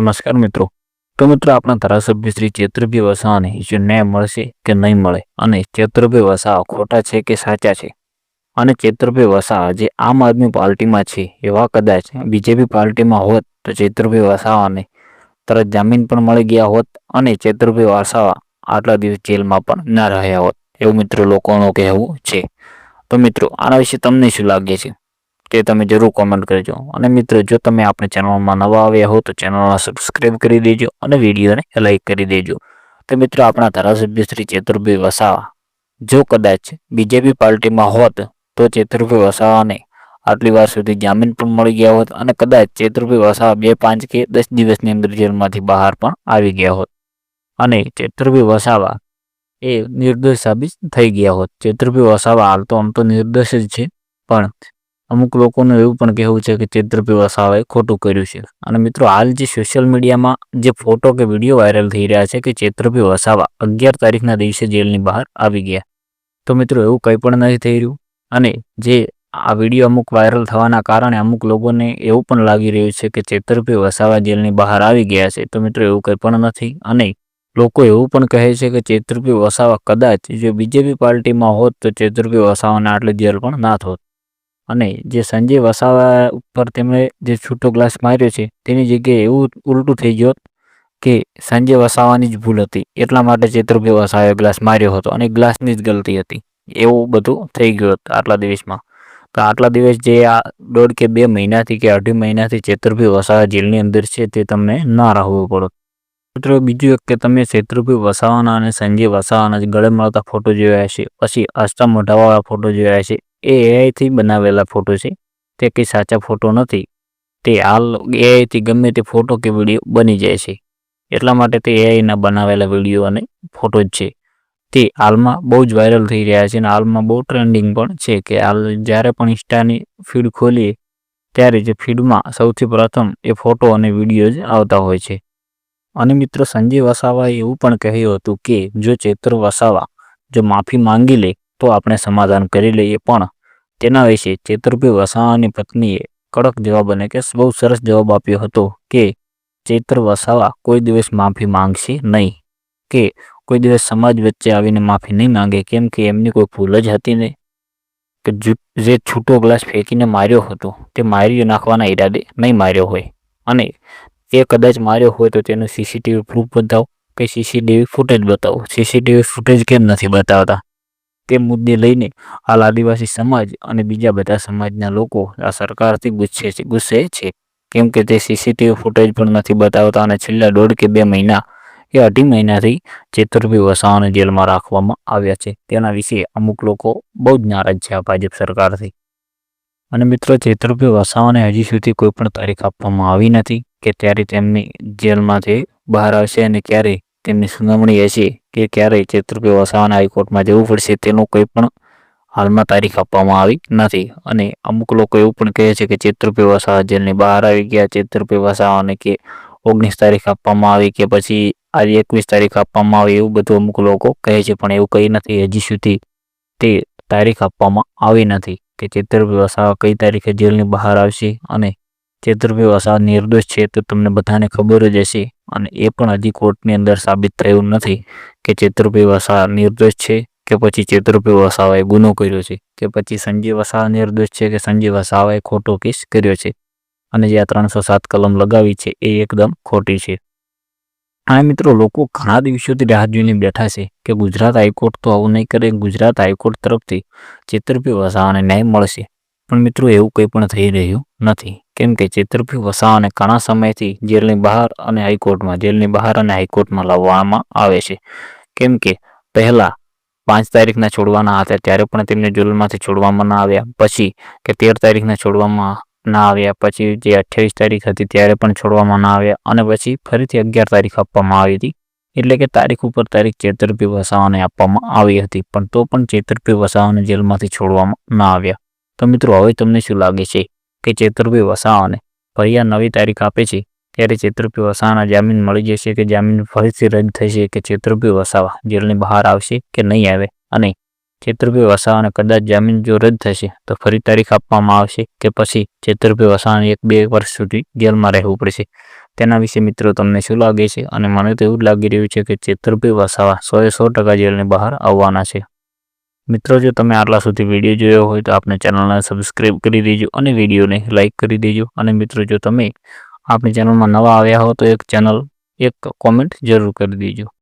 નમસ્કાર મિત્રો. તો મિત્રો આપણા ધારાસભ્ય શ્રી ચેતુરભાઈ વસાવાને જો ન્યાય મળશે કે નહીં મળે અને ચેતુરભાઈ વસાવા ખોટા છે કે સાચા છે? અને ચેતુરભાઈ વસાવા જે આમ આદમી પાર્ટીમાં છે એવા કદાચ બીજેપી પાર્ટીમાં હોત તો ચેતુરભાઈ વસાવાને તરત જામીન પણ મળી ગયા હોત અને ચેતુરભાઈ વસાવા આટલા દિવસ જેલમાં પણ ના રહ્યા હોત એવું મિત્રો લોકોનું કહેવું છે. તો મિત્રો આના વિશે તમને શું લાગે છે? તે તમે જરૂર કોમેન્ટ કરજો. અને મિત્રો, જો તમે આપણે ચેનલમાં નવા આવ્યા હો, તો ચેનલને સબસ્ક્રાઈબ કરી દેજો અને વિડીયોને લાઈક કરી દેજો. તો મિત્રો, આપણા ધારાસભ્ય શ્રી ચેતુરભાઈ વસાવા, જો કદાચ બીજેપી પાર્ટીમાં હોત, તો ચેતુરભાઈ વસાવાને આટલી વાર સુધી જામીન પણ મળી ગયા હોત અને કદાચ ચેતુરભાઈ વસાવા બે પાંચ કે દસ દિવસની અંદર જેલમાંથી બહાર પણ આવી ગયા હોત. અને ચેતુરભાઈ વસાવા એ નિર્દોષ સાબિત થઈ ગયા હોત. ચેતુરભાઈ વસાવા હાલ તો આમ તો નિર્દોષ જ છે, પણ અમુક લોકોનું એવું પણ કહેવું છે કે ચેતુરભાઈ વસાવાએ ખોટું કર્યું છે. અને મિત્રો, હાલ જે સોશિયલ મીડિયામાં જે ફોટો કે વીડિયો વાયરલ થઈ રહ્યા છે કે ચેતુરભાઈ વસાવા અગિયાર તારીખના દિવસે જેલની બહાર આવી ગયા. તો મિત્રો, એવું કંઈ પણ નથી થઈ રહ્યું. અને જે આ વીડિયો અમુક વાયરલ થવાના કારણે અમુક લોકોને એવું પણ લાગી રહ્યું છે કે ચેતરપી વસાવા જેલની બહાર આવી ગયા છે. તો મિત્રો, એવું કંઈ પણ નથી. અને લોકો એવું પણ કહે છે કે ચેતરપી વસાવા કદાચ જો બીજેપી પાર્ટીમાં હોત તો ચેતરપી વસાવાના આટલી જેલ પણ ના થોત. અને જે સંજય વસાવા ઉપર તેમણે જે છૂટો ગ્લાસ માર્યો છે, તેની જગ્યાએ એવું ઉલટું થઈ ગયું કે સંજય વસાવાની જ ભૂલ હતી. એટલા માટે ચેતુરભાઈ વસાવાએ ગ્લાસ માર્યો હતો અને ગ્લાસની જ ગલતી હતી. એવું બધું થઈ ગયું હતું આટલા દિવસમાં. તો આટલા દિવસ જે આ દોઢ કે બે મહિનાથી કે અઢી મહિનાથી ચેતુરભાઈ વસાવા જેલની અંદર છે તે તમને ના રહેવું પડો. મિત્રો, બીજું એક કે તમે ચેતુરભાઈ વસાવાના અને સંજય વસાવાના ગળે મળતા ફોટો જોયા છે પછી આસ્તા મોઢાવાળા ફોટો જોયા છે એ એઆઈથી બનાવેલા ફોટો છે. તે કંઈ સાચા ફોટો નથી. તે હાલ એઆઈથી ગમે તે ફોટો કે વીડિયો બની જાય છે. એટલા માટે તે એઆઈના બનાવેલા વીડિયો અને ફોટો જ છે. તે હાલમાં બહુ જ વાયરલ થઈ રહ્યા છે અને હાલમાં બહુ ટ્રેન્ડિંગ પણ છે કે હાલ જ્યારે પણ ઇન્સ્ટાની ફીડ ખોલીએ, ત્યારે જે ફીડમાં સૌથી પ્રથમ એ ફોટો અને વીડિયો જ આવતા હોય છે. અને મિત્રો સંજય વસાવાએ એવું પણ કહ્યું હતું કે, જો ચેતર વસાવા જો માફી માંગી લે તો આપણે સમાધાન કરી લઈએ પણ તેના વિશે ચેતરભાઈ વસાવાની પત્નીએ કડક જવાબ અને કે બહુ સરસ જવાબ આપ્યો હતો કે, ચેતર વસાવા કોઈ દિવસ માફી માંગશે નહીં. કે, કોઈ દિવસ સમાજ વચ્ચે આવીને માફી નહીં માંગે, કેમ કે એમની કોઈ ભૂલ જ હતી નહીં. કે જે છૂટો ગ્લાસ ફેંકીને માર્યો હતો, તે મારી નાખવાના ઈરાદે નહીં માર્યો હોય. અને એ કદાચ માર્યો હોય તો તેનું સીસીટીવી પ્રૂફ બતાવો. કે સીસીટીવી ફૂટેજ બતાવો. સીસીટીવી ફૂટેજ કેમ નથી બતાવતા? તે મુદ્દે લઈને હાલ આદિવાસી સમાજ અને બીજા બધા સમાજના લોકો આ સરકારથી ગુસ્સે છે ગુસ્સે છે. કેમ કે તે સીસીટીવી ફૂટેજ પણ નથી બતાવતા અને છેલ્લા દોઢ કે બે મહિના કે અઢી મહિનાથી ચેતુરભાઈ વસાવાને જેલમાં રાખવામાં આવ્યા છે. તેના વિશે અમુક લોકો બહુ જ નારાજ છે આ ભાજપ સરકારથી. અને મિત્રો, ચેતુરભાઈ વસાવાને હજી સુધી કોઈ પણ તારીખ આપવામાં આવી નથી કે ત્યારે તેમની જેલમાંથી બહાર આવશે અને ક્યારે તેમની સુનાવણી હશે કે ક્યારે ચેતુરભાઈ વસાવાને હાઈકોર્ટમાં જવું પડશે તેનું કોઈ પણ હાલમાં તારીખ આપવામાં આવી નથી. અને અમુક લોકો એવું પણ કહે છે કે ચેતુરભાઈ વસાવા જેલની બહાર આવી ગયા ચેતુરભાઈ વસાવાને કે ઓગણીસ તારીખ આપવામાં આવી કે પછી આજે એકવીસ તારીખ આપવામાં આવી એવું બધું અમુક લોકો કહે છે, પણ એવું કંઈ નથી. હજી સુધી તે તારીખ આપવામાં આવી નથી કે ચેતુરભાઈ વસાવા કઈ તારીખે જેલની બહાર આવશે અને ચેતુરભાઈ વસાવા નિર્દોષ છે તો તમને બધાને ખબર જ હશે અને એ પણ હજી કોર્ટની અંદર સાબિત થયું નથી કે ચેતુરભાઈ વસાવા નિર્દોષ છે કે પછી ચેતુરભાઈ વસાવાએ ગુનો કર્યો છે, કે પછી સંજય વસાવા નિર્દોષ છે કે સંજય વસાવાએ ખોટો કેસ કર્યો છે. અને જે આ ત્રણસો સાત કલમ લગાવી છે એ એકદમ ખોટી છે. આ મિત્રો, લોકો ઘણા દિવસોથી રાહ જોઈને બેઠા છે કે ગુજરાત હાઈકોર્ટ તો આવું નહીં કરે, ગુજરાત હાઈકોર્ટ તરફથી ચેતુરભાઈ વસાવાને ન્યાય મળશે. પણ મિત્રો એવું કંઈ પણ થઈ રહ્યું નથી. કેમ કે ચેતુરભાઈ વસાવાને ઘણા સમયથી જેલની બહાર અને હાઈકોર્ટમાં, જેલની બહાર અને હાઈકોર્ટમાં લાવવામાં આવે છે. કેમ કે પહેલાં પાંચ તારીખના છોડવાના હતા, ત્યારે પણ તેમને જેલમાંથી છોડવામાં ના આવ્યા. પછી કે તેર તારીખના છોડવામાં ના આવ્યા, પછી જે અઠ્યાવીસ તારીખ હતી ત્યારે પણ છોડવામાં ના આવ્યા અને પછી ફરીથી અગિયાર તારીખ આપવામાં આવી હતી. એટલે કે તારીખ ઉપર તારીખ ચેતરભાઈ વસાવાને આપવામાં આવી હતી, પણ તો પણ ચેતરભાઈ વસાવાને જેલમાંથી છોડવામાં ના આવ્યા. તો મિત્રો, હવે તમને શું લાગે છે કે ચેતરભાઈ વસાવાને ફરી આ નવી તારીખ આપે છે? ત્યારે ચેતરભાઈ વસાવાના જામીન મળી જશે કે જામીન ફરીથી રદ થશે કે ચેતરભાઈ વસાવા જેલની બહાર આવશે કે નહીં આવે? અને ચેતરભાઈ વસાવાને કદાચ જામીન જો રદ થશે તો ફરી તારીખ આપવામાં આવશે કે પછી ચેતરભાઈ વસાવાને એક બે વર્ષ સુધી જેલમાં રહેવું પડશે? તેના વિશે મિત્રો, તમને શું લાગે છે? અને મને તો એવું લાગી રહ્યું છે કે ચેતરભાઈ વસાવા સોએ સો ટકા જેલની બહાર આવવાના છે. મિત્રો, જો તમે આટલા સુધી વીડિયો જોયો હોય તો આપણે ચેનલને સબસ્ક્રાઈબ કરી દેજો અને વિડીયોને લાઇક કરી દેજો. અને મિત્રો, જો તમે આપણી ચેનલમાં નવા આવ્યા હો તો એક ચેનલ, એક કોમેન્ટ જરૂર કરી દેજો.